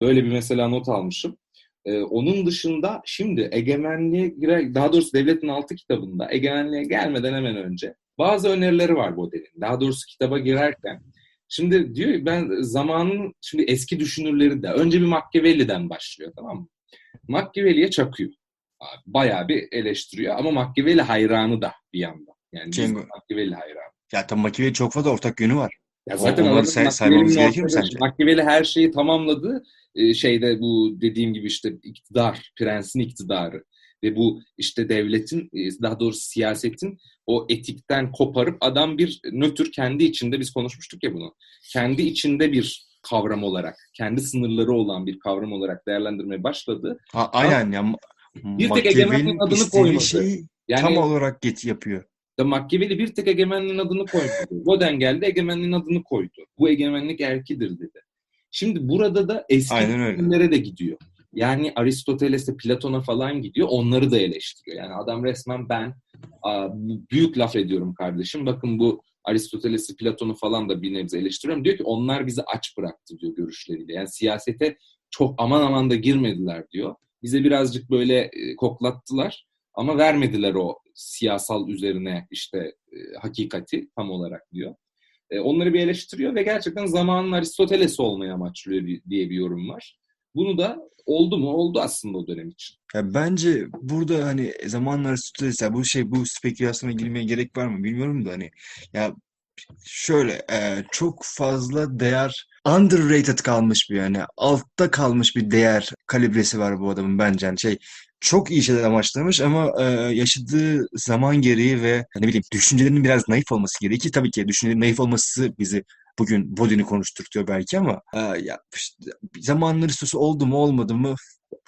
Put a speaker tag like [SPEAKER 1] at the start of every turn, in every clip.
[SPEAKER 1] Böyle bir mesela not almışım. Ee, onun dışında şimdi egemenliğe girer, daha doğrusu devletin altı kitabında egemenliğe gelmeden hemen önce bazı önerileri var Baudelaire'in. Daha doğrusu kitaba girerken. Şimdi diyor ben zamanın şimdi eski düşünürleri de önce bir Machiavelli'den başlıyor tamam mı? Machiavelli'ye çakıyor. Bayağı bir eleştiriyor ama Machiavelli hayranı da bir yandan. Yani
[SPEAKER 2] Cengo.
[SPEAKER 1] Machiavelli hayranı.
[SPEAKER 2] Ya tabii Machiavelli çok fazla ortak yönü var.
[SPEAKER 1] Ya
[SPEAKER 2] zaten onları say- saymamız gerekir mi sence?
[SPEAKER 1] Machiavelli her şeyi tamamladı. Ee, şeyde bu dediğim gibi işte iktidar, prensin iktidarı ve bu işte devletin e, daha doğrusu siyasetin o etikten koparıp adam bir nötr kendi içinde biz konuşmuştuk ya bunu. Kendi içinde bir kavram olarak, kendi sınırları olan bir kavram olarak değerlendirmeye başladı.
[SPEAKER 2] Ha, aynen ya.
[SPEAKER 1] Bir tek egemenliğin adını koymadı.
[SPEAKER 2] şeyi
[SPEAKER 1] Yani
[SPEAKER 2] tam olarak get yapıyor.
[SPEAKER 1] Da Machiavelli bir tek egemenliğin adını koymadı. Boden geldi egemenliğin adını koydu. Bu egemenlik erkidir dedi. Şimdi burada da eski düşünürlere de gidiyor. Yani Aristoteles'e, Platon'a falan gidiyor. Onları da eleştiriyor. Yani adam resmen ben büyük laf ediyorum kardeşim. Bakın bu Aristoteles'i, Platon'u falan da bir nebze eleştiriyorum. Diyor ki onlar bizi aç bıraktı diyor görüşleriyle. Yani siyasete çok aman aman da girmediler diyor. Bize birazcık böyle e, koklattılar ama vermediler o siyasal üzerine işte e, hakikati tam olarak diyor. E, onları bir eleştiriyor ve gerçekten zamanın Aristoteles'i olmayı amaçlıyor bir- diye bir yorum var. Bunu da oldu mu? Oldu aslında o dönem için.
[SPEAKER 2] Ya bence burada hani zamanla Aristoteles ya bu şey bu spekülasyona girmeye gerek var mı bilmiyorum da hani ya şöyle e, çok fazla değer underrated kalmış bir yani altta kalmış bir değer kalibresi var bu adamın bence yani şey çok iyi şeyler amaçlamış ama e, yaşadığı zaman gereği ve ne bileyim düşüncelerinin biraz naif olması gereği ki tabii ki düşüncelerin naif olması bizi bugün Bodin'i konuşturtuyor belki ama e, ya işte, zamanın Aristosu oldu mu olmadı mı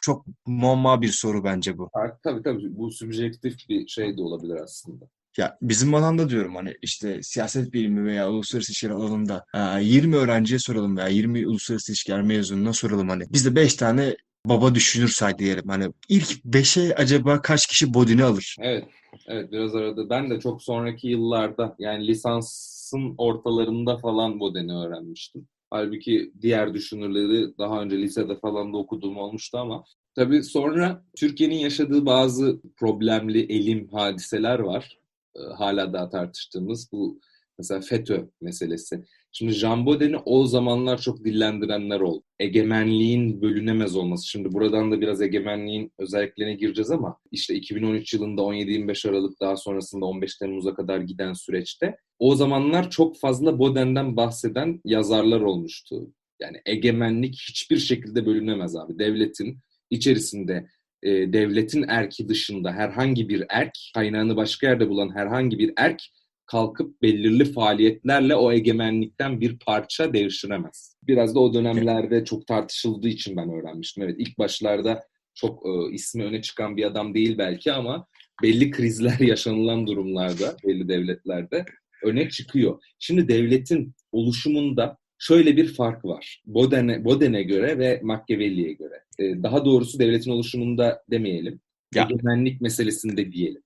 [SPEAKER 2] çok muamma bir soru bence bu.
[SPEAKER 1] Tabii tabii bu subjektif bir şey de olabilir aslında.
[SPEAKER 2] Ya bizim alanda diyorum hani işte siyaset bilimi veya uluslararası ilişkiler alanında e, 20 öğrenciye soralım veya 20 uluslararası ilişkiler mezununa soralım hani bizde 5 tane baba düşünür diyelim hani ilk 5'e acaba kaç kişi Bodin'i alır?
[SPEAKER 1] Evet, evet biraz arada. Ben de çok sonraki yıllarda yani lisansın ortalarında falan Boden'i öğrenmiştim. Halbuki diğer düşünürleri daha önce lisede falan da okuduğum olmuştu ama tabii sonra Türkiye'nin yaşadığı bazı problemli elim hadiseler var. Ee, hala daha tartıştığımız bu mesela FETÖ meselesi. Şimdi Jean Boden'i o zamanlar çok dillendirenler oldu. Egemenliğin bölünemez olması. Şimdi buradan da biraz egemenliğin özelliklerine gireceğiz ama işte 2013 yılında 17-25 Aralık daha sonrasında 15 Temmuz'a kadar giden süreçte o zamanlar çok fazla Boden'den bahseden yazarlar olmuştu. Yani egemenlik hiçbir şekilde bölünemez abi. Devletin içerisinde e, devletin erki dışında herhangi bir erk, kaynağını başka yerde bulan herhangi bir erk kalkıp belirli faaliyetlerle o egemenlikten bir parça devşiremez. Biraz da o dönemlerde çok tartışıldığı için ben öğrenmiştim. Evet ilk başlarda çok e, ismi öne çıkan bir adam değil belki ama belli krizler yaşanılan durumlarda, belli devletlerde öne çıkıyor. Şimdi devletin oluşumunda şöyle bir fark var. Boden'e Boden'e göre ve Machiavelli'ye göre. E, daha doğrusu devletin oluşumunda demeyelim.
[SPEAKER 2] Ya.
[SPEAKER 1] Egemenlik meselesinde diyelim.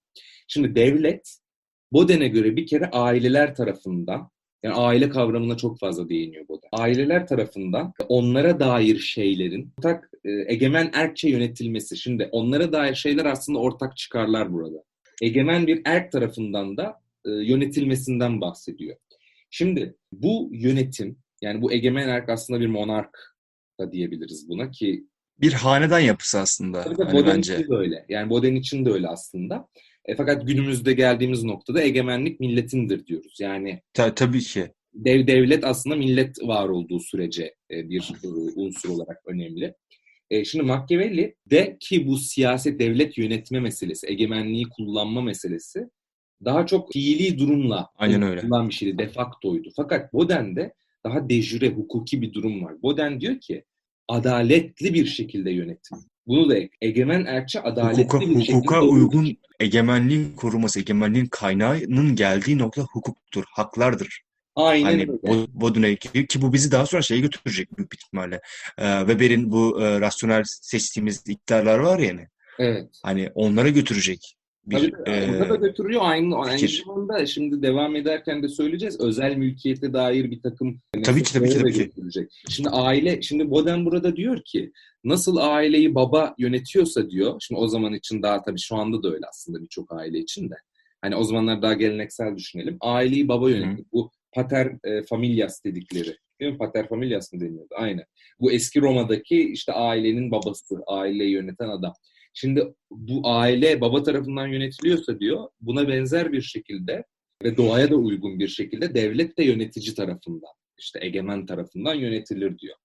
[SPEAKER 1] Şimdi devlet Boden'e göre bir kere aileler tarafından yani aile kavramına çok fazla değiniyor Boden. Aileler tarafından onlara dair şeylerin ortak e, egemen erkçe yönetilmesi. Şimdi onlara dair şeyler aslında ortak çıkarlar burada. Egemen bir erk tarafından da e, yönetilmesinden bahsediyor. Şimdi bu yönetim yani bu egemen erk aslında bir monark da diyebiliriz buna ki
[SPEAKER 2] Bir hanedan yapısı aslında
[SPEAKER 1] Tabii
[SPEAKER 2] hani
[SPEAKER 1] Boden
[SPEAKER 2] bence.
[SPEAKER 1] için de öyle. Yani Boden için de öyle aslında. E, fakat günümüzde geldiğimiz noktada egemenlik milletindir diyoruz. Yani
[SPEAKER 2] Ta- tabii ki.
[SPEAKER 1] dev devlet aslında millet var olduğu sürece e, bir e, unsur olarak önemli. E, şimdi Machiavelli de ki bu siyaset devlet yönetme meselesi, egemenliği kullanma meselesi daha çok fiili durumla
[SPEAKER 2] Aynen öyle.
[SPEAKER 1] kullanılan bir şeydi, de factoydu. Fakat Boden'de daha dejüre, hukuki bir durum var. Boden diyor ki adaletli bir şekilde yönetim. Bunu da ek- egemen erkçi adaletli
[SPEAKER 2] Hukuka,
[SPEAKER 1] bir şekilde
[SPEAKER 2] hukuka uygun egemenliğin koruması, egemenliğin kaynağının geldiği nokta hukuktur, haklardır.
[SPEAKER 1] Aynen
[SPEAKER 2] Hani
[SPEAKER 1] öyle.
[SPEAKER 2] Bo- Baudelaire gibi ki bu bizi daha sonra şeye götürecek büyük bir ihtimalle. Ee, Weber'in bu e, rasyonel seçtiğimiz iktidarlar var ya hani,
[SPEAKER 1] Evet.
[SPEAKER 2] hani onlara götürecek. Bir
[SPEAKER 1] Tabii,
[SPEAKER 2] e,
[SPEAKER 1] da götürüyor aynı, aynı zamanda şimdi devam ederken de söyleyeceğiz özel mülkiyete dair bir takım
[SPEAKER 2] Tabii ki, tabii ki, tabii ki.
[SPEAKER 1] Şimdi aile şimdi Boden burada diyor ki nasıl aileyi baba yönetiyorsa diyor. Şimdi o zaman için daha tabii şu anda da öyle aslında birçok aile için de. Hani o zamanlar daha geleneksel düşünelim. Aileyi baba yönetiyor. Bu pater e, familias dedikleri. Değil mi? Pater familias mı deniyordu? Aynen. Bu eski Roma'daki işte ailenin babası, aileyi yöneten adam. Şimdi bu aile baba tarafından yönetiliyorsa diyor buna benzer bir şekilde ve doğaya da uygun bir şekilde devlet de yönetici tarafından işte egemen tarafından yönetilir diyor.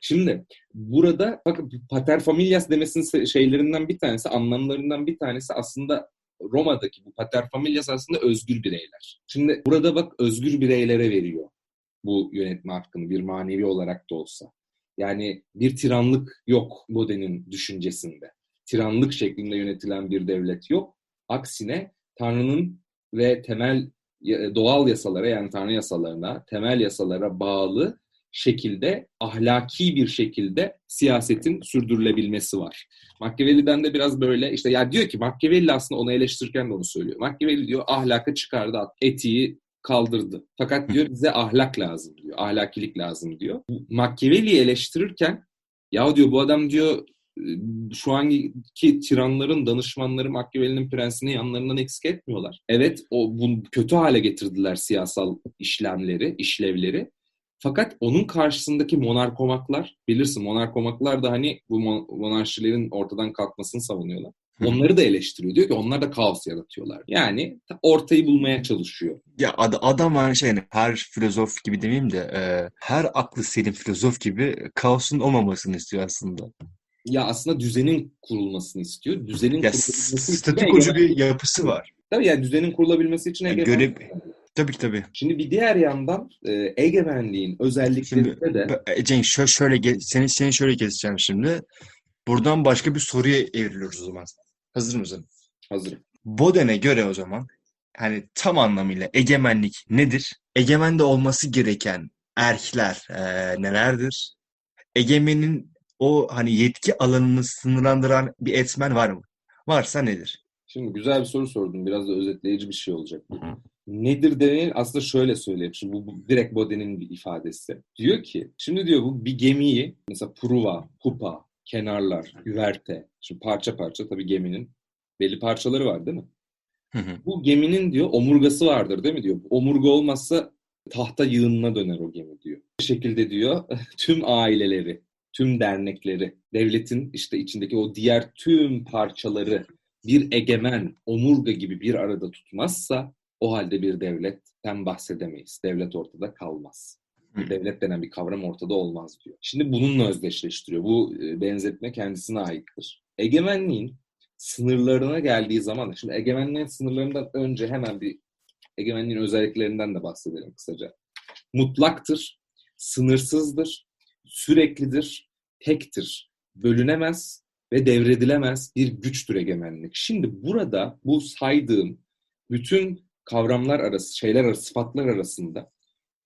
[SPEAKER 1] Şimdi burada bakın pater familias demesinin şeylerinden bir tanesi, anlamlarından bir tanesi aslında Roma'daki bu pater familias aslında özgür bireyler. Şimdi burada bak özgür bireylere veriyor bu yönetme hakkını bir manevi olarak da olsa. Yani bir tiranlık yok Bode'nin düşüncesinde. Tiranlık şeklinde yönetilen bir devlet yok. Aksine Tanrı'nın ve temel ya- doğal yasalara yani Tanrı yasalarına, temel yasalara bağlı şekilde ahlaki bir şekilde siyasetin sürdürülebilmesi var. Machiavelli'den de biraz böyle işte ya diyor ki Machiavelli aslında onu eleştirirken de onu söylüyor. Machiavelli diyor ahlaka çıkardı, etiği kaldırdı. Fakat diyor bize ahlak lazım diyor. Ahlakilik lazım diyor. Machiavelli'yi eleştirirken ya diyor bu adam diyor e, şu anki tiranların, danışmanları Machiavelli'nin prensini yanlarından eksik etmiyorlar. Evet o bu kötü hale getirdiler siyasal işlemleri, işlevleri. Fakat onun karşısındaki monarkomaklar, bilirsin monarkomaklar da hani bu mon- monarşilerin ortadan kalkmasını savunuyorlar. Onları da eleştiriyor. Diyor ki onlar da kaos yaratıyorlar. Yani ta- ortayı bulmaya çalışıyor.
[SPEAKER 2] Ya ad- adam hani şey hani her filozof gibi demeyeyim de e, her aklı selim filozof gibi kaosun olmamasını istiyor aslında.
[SPEAKER 1] Ya aslında düzenin kurulmasını istiyor. Düzenin
[SPEAKER 2] Ya
[SPEAKER 1] de
[SPEAKER 2] statikocu bir yapısı var.
[SPEAKER 1] Tabii yani düzenin kurulabilmesi için
[SPEAKER 2] Yani
[SPEAKER 1] egemen.
[SPEAKER 2] görev tabii ki tabii.
[SPEAKER 1] Şimdi bir diğer yandan e, egemenliğin özelliklerinde de
[SPEAKER 2] e, Cenk şöyle, şöyle seni seni şöyle keseceğim şimdi. Buradan başka bir soruya evriliyoruz o zaman. Hazır mısın?
[SPEAKER 1] hazırım.
[SPEAKER 2] Boden'e göre o zaman hani tam anlamıyla egemenlik nedir? Egemende olması gereken erkler e, nelerdir? Egemenin o hani yetki alanını sınırlandıran bir etmen var mı? Varsa nedir?
[SPEAKER 1] Şimdi güzel bir soru sordum. Biraz da özetleyici bir şey olacak.
[SPEAKER 2] Hı hı.
[SPEAKER 1] Nedir deneyin aslında şöyle söyleyeyim. Şimdi bu, bu direkt Boden'in bir ifadesi. Diyor ki şimdi diyor bu bir gemiyi mesela pruva, pupa, kenarlar, güverte. Şimdi parça parça tabii geminin belli parçaları var değil mi?
[SPEAKER 2] Hı hı.
[SPEAKER 1] Bu geminin diyor omurgası vardır değil mi diyor. Omurga olmazsa tahta yığınına döner o gemi diyor. Bu şekilde diyor tüm aileleri, tüm dernekleri, devletin işte içindeki o diğer tüm parçaları bir egemen, omurga gibi bir arada tutmazsa o halde bir devletten bahsedemeyiz. Devlet ortada kalmaz.
[SPEAKER 2] Hı.
[SPEAKER 1] Devlet denen bir kavram ortada olmaz diyor. Şimdi bununla özdeşleştiriyor. Bu e, benzetme kendisine aittir. Egemenliğin sınırlarına geldiği zaman, şimdi egemenliğin sınırlarından önce hemen bir egemenliğin özelliklerinden de bahsedelim kısaca. Mutlaktır, sınırsızdır, süreklidir, tektir, bölünemez ve devredilemez bir güçtür egemenlik. Şimdi burada bu saydığım bütün kavramlar arası, şeyler arası, sıfatlar arasında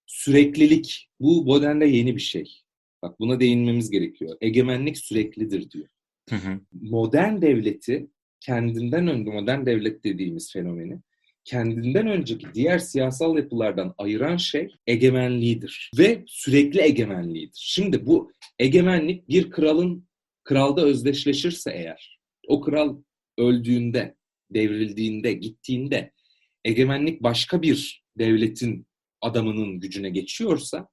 [SPEAKER 1] süreklilik, bu Boden'de yeni bir şey. Bak buna değinmemiz gerekiyor. Egemenlik süreklidir diyor
[SPEAKER 2] Hı hı.
[SPEAKER 1] modern devleti kendinden önce modern devlet dediğimiz fenomeni kendinden önceki diğer siyasal yapılardan ayıran şey egemenliğidir ve sürekli egemenliğidir. Şimdi bu egemenlik bir kralın kralda özdeşleşirse eğer o kral öldüğünde, devrildiğinde, gittiğinde egemenlik başka bir devletin adamının gücüne geçiyorsa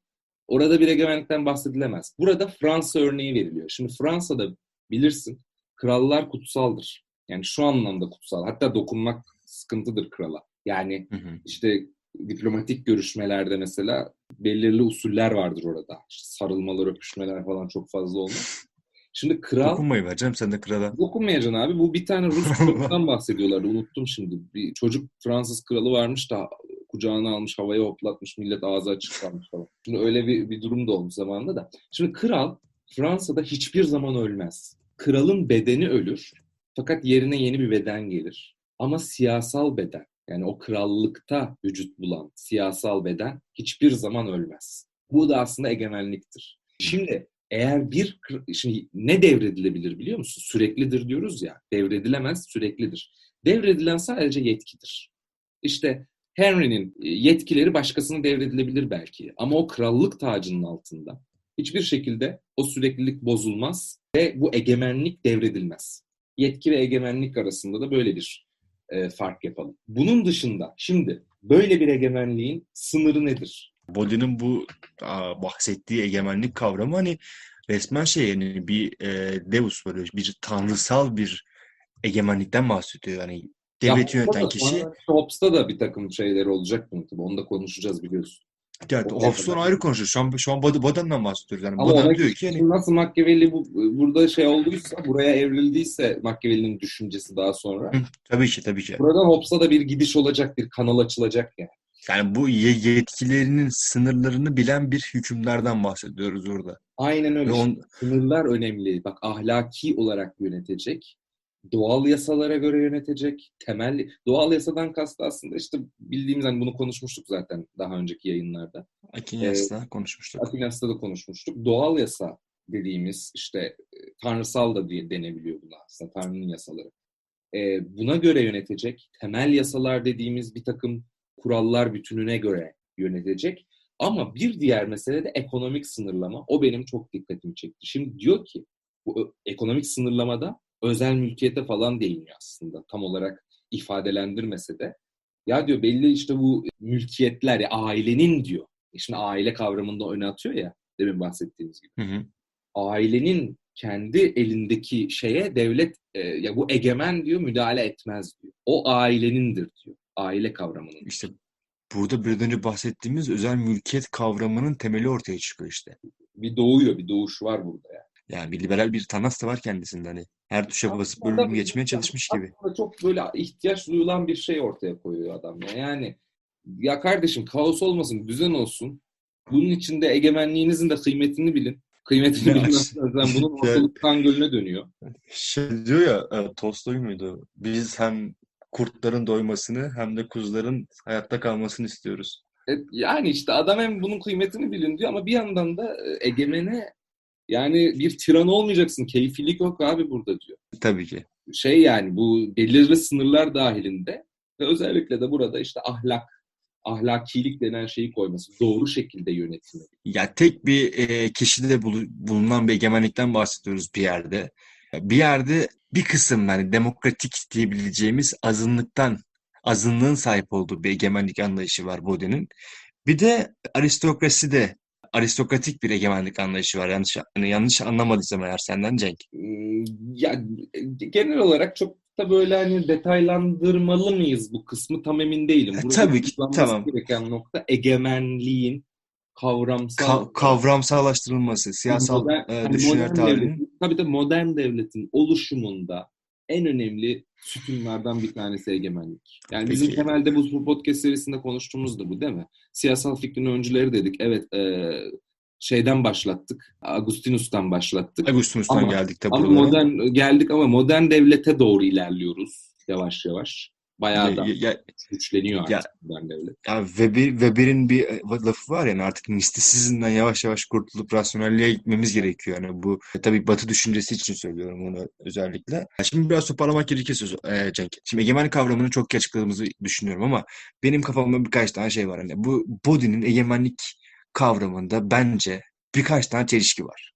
[SPEAKER 1] orada bir egemenlikten bahsedilemez. Burada Fransa örneği veriliyor. Şimdi Fransa'da bilirsin krallar kutsaldır. Yani şu anlamda kutsal. Hatta dokunmak sıkıntıdır krala. Yani
[SPEAKER 2] Hı hı.
[SPEAKER 1] işte diplomatik görüşmelerde mesela belirli usuller vardır orada. İşte sarılmalar, öpüşmeler falan çok fazla olmaz. Şimdi kral
[SPEAKER 2] Dokunmayı vereceğim sen de krala.
[SPEAKER 1] dokunmayacaksın abi. Bu bir tane Rus kralından bahsediyorlardı. Unuttum şimdi. Bir çocuk Fransız kralı varmış da kucağına almış, havaya hoplatmış, millet ağzı açık kalmış falan. Şimdi öyle bir, bir durum da olmuş zamanında da. Şimdi kral Fransa'da hiçbir zaman ölmez. Kralın bedeni ölür. Fakat yerine yeni bir beden gelir. Ama siyasal beden, yani o krallıkta vücut bulan siyasal beden hiçbir zaman ölmez. Bu da aslında egemenliktir. Şimdi eğer bir şimdi ne devredilebilir biliyor musun? Süreklidir diyoruz ya. Devredilemez, süreklidir. Devredilen sadece yetkidir. İşte Henry'nin e, yetkileri başkasına devredilebilir belki ama o krallık tacının altında hiçbir şekilde o süreklilik bozulmaz ve bu egemenlik devredilmez. Yetki ve egemenlik arasında da böyle bir e, fark yapalım. Bunun dışında şimdi böyle bir egemenliğin sınırı nedir?
[SPEAKER 2] Bodin'in bu aa, bahsettiği egemenlik kavramı hani resmen şey yani bir e, deus böyle bir tanrısal bir egemenlikten bahsediyor. Yani devleti
[SPEAKER 1] Ya
[SPEAKER 2] yöneten
[SPEAKER 1] da-
[SPEAKER 2] kişi
[SPEAKER 1] Hobbes'ta da bir takım şeyleri olacak bunun tabii. Onu da konuşacağız biliyorsun.
[SPEAKER 2] Evet,
[SPEAKER 1] o
[SPEAKER 2] ayrı konuşuyor. Şu an, şu an Boden'den bahsediyoruz. Yani
[SPEAKER 1] Ama ona
[SPEAKER 2] diyor ki
[SPEAKER 1] şimdi nasıl Machiavelli bu, burada şey olduysa, buraya evrildiyse Machiavelli'nin düşüncesi daha sonra.
[SPEAKER 2] Hı, tabii ki tabii ki.
[SPEAKER 1] Buradan Hobbes'a da bir gidiş olacak, bir kanal açılacak yani.
[SPEAKER 2] Yani bu ye- yetkilerinin sınırlarını bilen bir hükümlerden bahsediyoruz orada.
[SPEAKER 1] Aynen öyle.
[SPEAKER 2] Ve on-
[SPEAKER 1] Sınırlar önemli. Bak ahlaki olarak yönetecek. Doğal yasalara göre yönetecek. Temel doğal yasadan kastı aslında işte bildiğimiz hani bunu konuşmuştuk zaten daha önceki yayınlarda.
[SPEAKER 2] Akinyas'ta konuşmuştuk.
[SPEAKER 1] Atinas'ta da konuşmuştuk. Doğal yasa dediğimiz işte e, tanrısal da diye denebiliyor buna aslında Tanrı'nın yasaları. E, buna göre yönetecek. Temel yasalar dediğimiz bir takım kurallar bütününe göre yönetecek. Ama bir diğer mesele de ekonomik sınırlama. O benim çok dikkatimi çekti. Şimdi diyor ki bu ekonomik sınırlamada özel mülkiyete falan değiniyor aslında. Tam olarak ifadelendirmese de. Ya diyor belli işte bu mülkiyetler ya ailenin diyor. E Şimdi aile kavramında öne atıyor ya demin bahsettiğimiz gibi.
[SPEAKER 2] Hı hı.
[SPEAKER 1] Ailenin kendi elindeki şeye devlet e, ya bu egemen diyor müdahale etmez diyor. O ailenindir diyor. Aile kavramının.
[SPEAKER 2] İşte burada bir önce bahsettiğimiz özel mülkiyet kavramının temeli ortaya çıkıyor işte.
[SPEAKER 1] Bir doğuyor, bir doğuş var burada yani.
[SPEAKER 2] Yani bir liberal bir tanası da var kendisinde hani. Her tuşa basıp bölüm geçmeye çalışmış gibi.
[SPEAKER 1] Aslında çok böyle ihtiyaç duyulan bir şey ortaya koyuyor adam ya. Yani ya kardeşim kaos olmasın, düzen olsun. Bunun içinde egemenliğinizin de kıymetini bilin. Kıymetini
[SPEAKER 2] Ya,
[SPEAKER 1] bilmezsen bunun
[SPEAKER 2] ya-
[SPEAKER 1] ortalık kan gölüne dönüyor.
[SPEAKER 2] Şey diyor ya e, Tolstoy muydu? Biz hem kurtların doymasını hem de kuzuların hayatta kalmasını istiyoruz.
[SPEAKER 1] E, Yani işte adam hem bunun kıymetini bilin diyor ama bir yandan da e, egemene yani bir tiran olmayacaksın. Keyfilik yok abi burada diyor.
[SPEAKER 2] Tabii ki.
[SPEAKER 1] Şey yani bu belirli sınırlar dahilinde ve özellikle de burada işte ahlak, ahlakilik denen şeyi koyması. Doğru şekilde yönetimi.
[SPEAKER 2] Ya tek bir e, kişide bulu- bulunan bir egemenlikten bahsediyoruz bir yerde. Bir yerde bir kısım yani demokratik diyebileceğimiz azınlıktan, azınlığın sahip olduğu bir egemenlik anlayışı var Bode'nin. Bir de aristokraside aristokratik bir egemenlik anlayışı var. Yanlış hani yanlış anlamadıysam eğer senden Cenk.
[SPEAKER 1] Hmm, Ya e, genel olarak çok da böyle hani detaylandırmalı mıyız bu kısmı tam emin değilim.
[SPEAKER 2] E,
[SPEAKER 1] Burada
[SPEAKER 2] tabii ki, tamam.
[SPEAKER 1] gereken nokta egemenliğin kavramsal
[SPEAKER 2] Ka- kavramsallaştırılması, siyasal
[SPEAKER 1] modern,
[SPEAKER 2] e,
[SPEAKER 1] hani
[SPEAKER 2] düşünceler
[SPEAKER 1] modern devletin, tabii de modern devletin oluşumunda en önemli sütunlardan bir tanesi egemenlik. Yani bizim
[SPEAKER 2] Peki.
[SPEAKER 1] temelde bu bu podcast serisinde konuştuğumuz da bu değil mi? Siyasal fikrin öncüleri dedik. Evet e, şeyden başlattık. Agustinus'tan başlattık.
[SPEAKER 2] Augustinus'tan
[SPEAKER 1] Ama-
[SPEAKER 2] geldik de
[SPEAKER 1] Ama modern geldik ama modern devlete doğru ilerliyoruz yavaş yavaş. Bayağı da
[SPEAKER 2] Ya-
[SPEAKER 1] güçleniyor artık
[SPEAKER 2] ya-
[SPEAKER 1] modern.
[SPEAKER 2] Ya Weber, Weber'in bir e, lafı var yani artık mistisizmden yavaş yavaş kurtulup rasyonelliğe gitmemiz gerekiyor. Yani bu e, tabii Batı düşüncesi için söylüyorum onu özellikle. Şimdi biraz toparlamak gerekirse e, Cenk. Şimdi egemenlik kavramını çok iyi açıkladığımızı düşünüyorum ama benim kafamda birkaç tane şey var. Hani bu Bodin'in egemenlik kavramında bence birkaç tane çelişki var.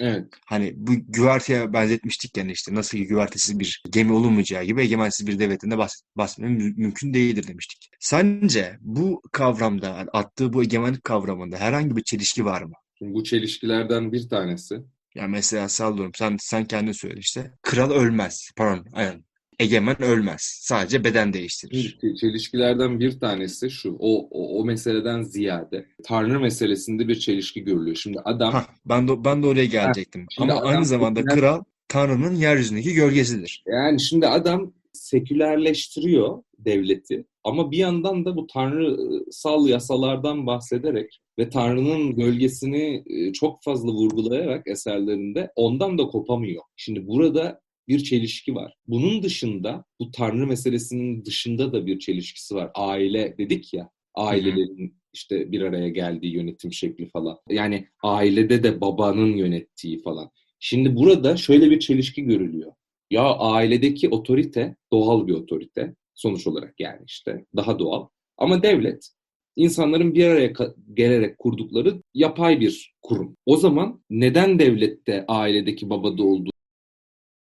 [SPEAKER 1] Evet.
[SPEAKER 2] Hani bu güverteye benzetmiştik yani işte nasıl ki güvertesiz bir gemi olunmayacağı gibi egemensiz bir devletin de bahs bahsetmem mü- mümkün değildir demiştik. Sence bu kavramda attığı bu egemenlik kavramında herhangi bir çelişki var mı?
[SPEAKER 1] Şimdi bu çelişkilerden bir tanesi
[SPEAKER 2] Yani mesela sallıyorum sen sen kendin söyle işte. Kral ölmez. Pardon aynen. Egemen ölmez. Sadece beden değiştirir.
[SPEAKER 1] Çelişkilerden bir tanesi şu. O, o, o meseleden ziyade Tanrı meselesinde bir çelişki görülüyor. Şimdi adam
[SPEAKER 2] Hah, ben de ben de oraya gelecektim.
[SPEAKER 1] Şimdi
[SPEAKER 2] Ama
[SPEAKER 1] adam
[SPEAKER 2] aynı zamanda
[SPEAKER 1] seküler-
[SPEAKER 2] kral Tanrı'nın yeryüzündeki gölgesidir.
[SPEAKER 1] yani şimdi adam sekülerleştiriyor devleti ama bir yandan da bu tanrısal yasalardan bahsederek ve Tanrı'nın gölgesini e, çok fazla vurgulayarak eserlerinde ondan da kopamıyor. Şimdi burada bir çelişki var. Bunun dışında bu Tanrı meselesinin dışında da bir çelişkisi var. Aile dedik ya, ailelerin işte bir araya geldiği yönetim şekli falan. Yani ailede de babanın yönettiği falan. Şimdi burada şöyle bir çelişki görülüyor. Ya ailedeki otorite doğal bir otorite sonuç olarak yani işte daha doğal. Ama devlet insanların bir araya gelerek kurdukları yapay bir kurum. O zaman neden devlette ailedeki babada olduğu